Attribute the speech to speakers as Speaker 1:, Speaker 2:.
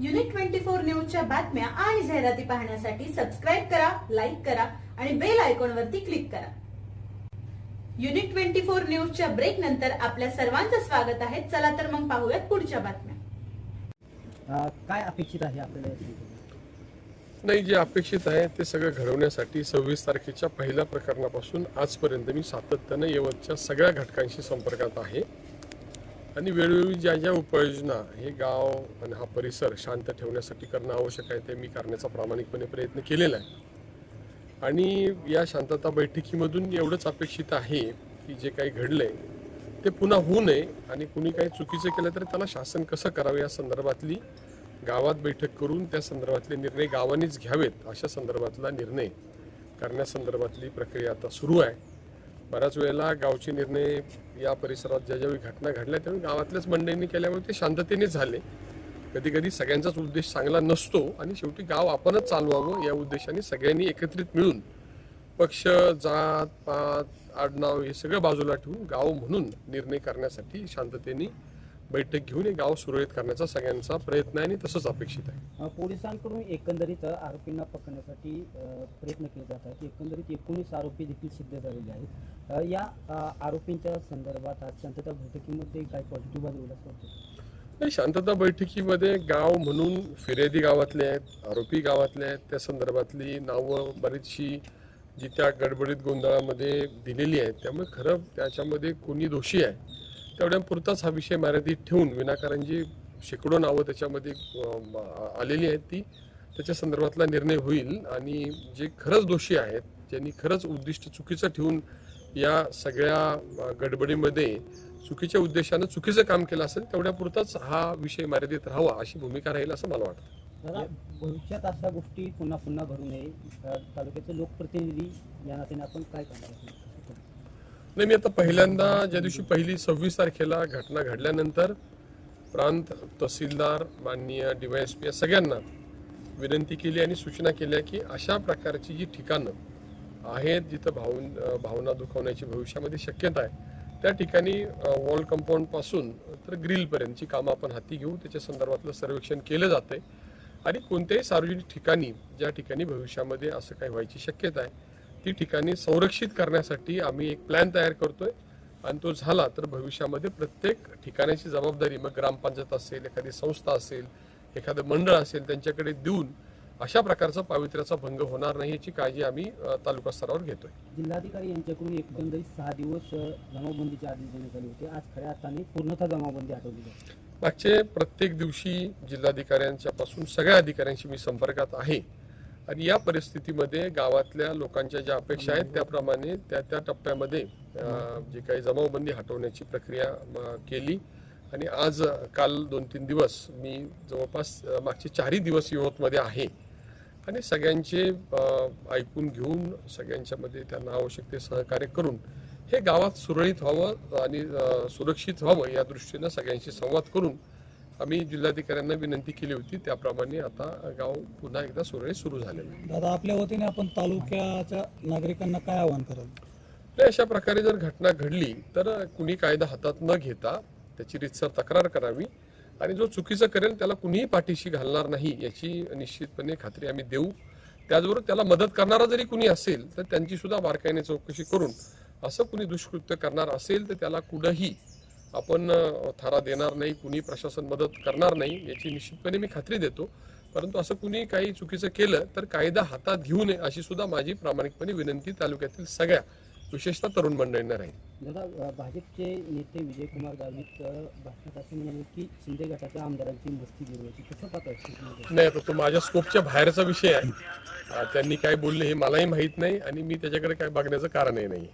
Speaker 1: Unit twenty four न्यूजच्या बातम्या आणि जाहिराती पाहण्यासाठी सबस्क्राईब करा लाईक करा आणि बेल आयकॉन वरती क्लिक करा. युनिट ट्वेंटी फोर न्यूजच्या ब्रेक नंतर आपल्या सर्वांचं स्वागत आहे. चला तर मग पाहूयात पुढच्या बातम्या.
Speaker 2: काय अपेक्षित आहे आपल्याला?
Speaker 3: नाही जे अपेक्षित आहे ते सगळं घडवण्यासाठी सव्वीस तारखेच्या पहिल्या प्रकरणापासून आजपर्यंत मी सातत्यानं यवतच्या सगळ्या घटकांशी संपर्कात आहे. आणि वेळोवेळी ज्या ज्या उपाययोजना हे गाव आणि हा परिसर शांत ठेवण्यासाठी करणं आवश्यक आहे ते मी करण्याचा प्रामाणिकपणे प्रयत्न केलेला आहे. आणि या शांतता बैठकीमधून एवढंच अपेक्षित आहे की जे काही घडलं आहे ते पुन्हा होऊ नये आणि कुणी काही चुकीचं केलं तर त्याला शासन कसं करावं या संदर्भातली गावात बैठक करून त्या संदर्भातले निर्णय गावानेच घ्यावेत अशा संदर्भातला निर्णय करण्यासंदर्भातली प्रक्रिया आता सुरू आहे. बऱ्याच वेळेला गावचे निर्णय या परिसरात ज्या ज्यावेळी घटना घडल्या त्यावेळी गावातल्याच मंडळींनी केल्यामुळे ते शांततेनेच झाले. कधी कधी सगळ्यांचाच उद्देश चांगला नसतो आणि शेवटी गाव आपणच चालवावं या उद्देशाने सगळ्यांनी एकत्रित मिळून पक्ष जात पात आडनाव हे सगळं बाजूला ठेवून गाव म्हणून निर्णय करण्यासाठी शांततेने बैठक घेऊन हे गाव सुरळीत करण्याचा सगळ्यांचा प्रयत्न आहे आणि तसंच अपेक्षित आहे.
Speaker 2: पोलिसांकडून एकंदरीत आरोपींना पकडण्यासाठी प्रयत्न केले जात आहेत एकंदरीत एकोणीस आरोपी देखील सिद्ध झालेले आहेत. या आरोपींच्या संदर्भात आज शांतता बैठकीमध्ये काय पॉझिटिव्ह असं वाटतं
Speaker 3: नाही शांतता बैठकीमध्ये गाव म्हणून फिर्यादी गावातले आहेत आरोपी गावातले आहेत त्या संदर्भातली नावं बरीचशी जी त्या गडबडीत गोंधळामध्ये दिलेली आहेत. त्यामुळे खरं त्याच्यामध्ये कोणी दोषी आहे? तेवढ्यापुरताच हा विषय मर्यादित ठेवून विनाकारण जी शेकडो नावं त्याच्यामध्ये आलेली आहेत ती. त्याच्या संदर्भातला निर्णय होईल आणि जे खरंच दोषी आहेत ज्यांनी खरंच उद्दिष्ट चुकीचं ठेवून या सगळ्या गडबडीमध्ये चुकीच्या उद्देशानं चुकीचं काम केलं असेल तेवढ्यापुरताच हा विषय मर्यादित राहावा अशी भूमिका राहील असं मला वाटतं.
Speaker 2: भविष्यात अशा गोष्टी पुन्हा पुन्हा घडू नये. तालुक्याचे लोकप्रतिनिधी या नात्याने आपण काय करणार
Speaker 3: नाही मी आता पहिल्यांदा ज्या दिवशी पहिली सव्वीस तारखेला घटना घडल्यानंतर प्रांत तहसीलदार माननीय डीवायएसपी या सगळ्यांना विनंती केली आणि सूचना केल्या की अशा प्रकारची जी ठिकाणं आहेत जिथं भावून भावना दुखवण्याची भविष्यामध्ये शक्यता आहे त्या ठिकाणी वॉल कंपाऊंडपासून तर ग्रिलपर्यंतची कामं आपण हाती घेऊ त्याच्या संदर्भातलं सर्वेक्षण केलं जातंय. आणि कोणत्याही सार्वजनिक ठिकाणी ज्या ठिकाणी भविष्यामध्ये असं काही व्हायची शक्यता आहे ती ठिकाणी संरक्षित करण्यासाठी आम्ही एक प्लॅन तयार करतोय. आणि तो झाला तर भविष्यामध्ये प्रत्येक ठिकाणाची जबाबदारी मग ग्रामपंचायत असेल एखादी संस्था असेल एखादं मंडळ असेल त्यांच्याकडे देऊन अशा प्रकारचा पावित्र्याचा भंग होणार नाही याची काळजी आम्ही तालुका स्तरावर घेतोय.
Speaker 2: जिल्हाधिकारी यांच्याकडून एकंदरीत सहा दिवस जमावबंदीचे आदेश देण्यात आले होते. आज खऱ्या अर्थाने पूर्णतः जमावबंदी आहे.
Speaker 3: मागचे प्रत्येक दिवशी जिल्हाधिकाऱ्यांच्या पासून सगळ्या अधिकाऱ्यांशी मी संपर्कात आहे. आणि या परिस्थितीमध्ये गावातल्या लोकांच्या ज्या अपेक्षा आहेत त्याप्रमाणे त्या त्या टप्प्यामध्ये जे काही जमावबंदी हटवण्याची प्रक्रिया केली. आणि आज काल दोन तीन दिवस मी जवळपास मागचे चारही दिवस युवतमध्ये आहे. आणि सगळ्यांचे ऐकून घेऊन सगळ्यांच्यामध्ये त्यांना आवश्यक ते सहकार्य करून हे गावात सुरळीत व्हावं आणि सुरक्षित व्हावं या दृष्टीनं सगळ्यांशी संवाद करून आम्ही जिल्हाधिकाऱ्यांना विनंती केली होती त्याप्रमाणे आता गाव पुन्हा एकदा सुरळीत सुरू झालेलं आहे.
Speaker 4: दादा आपल्या वतीने आपण तालुक्याच्या नागरिकांना काय आवाहन कराल?
Speaker 3: तर अशा प्रकारे जर घटना घडली तर कुणी कायदा हातात न घेता त्याची रितसर तक्रार करावी आणि जो चुकीचं करेल त्याला कुणीही पाठीशी घालणार नाही याची निश्चितपणे खात्री आम्ही देऊ. त्याचबरोबर त्याला मदत करणारा जरी कुणी असेल तर त्यांची सुद्धा बारकाईने चौकशी करून असं कुणी दुष्कृत्य करणार असेल तर त्याला कुठंही आपण थारा देणार नाही कुणी प्रशासन मदत करणार नाही याची निश्चितपणे मी खात्री देतो. परंतु असं कुणी काही चुकीचं केलं तर कायदा हातात घेऊ नये अशी सुद्धा माझी प्रामाणिकपणे विनंती तालुक्यातील सगळ्या विशेषतः तरुण मंडळींना राहील.
Speaker 2: दादा भाजपचे नेते विजयकुमार गावित अ, भाषणात असं म्हणाले की शिंदे गटाच्या आमदारांची मस्ती गिरवायची कसं पाहताय
Speaker 3: नाही तो माझ्या स्कोपच्या बाहेरचा विषय आहे. त्यांनी काय बोलले हे मलाही माहीत नाही आणि मी त्याच्याकडे काय बघण्याचं कारणही नाही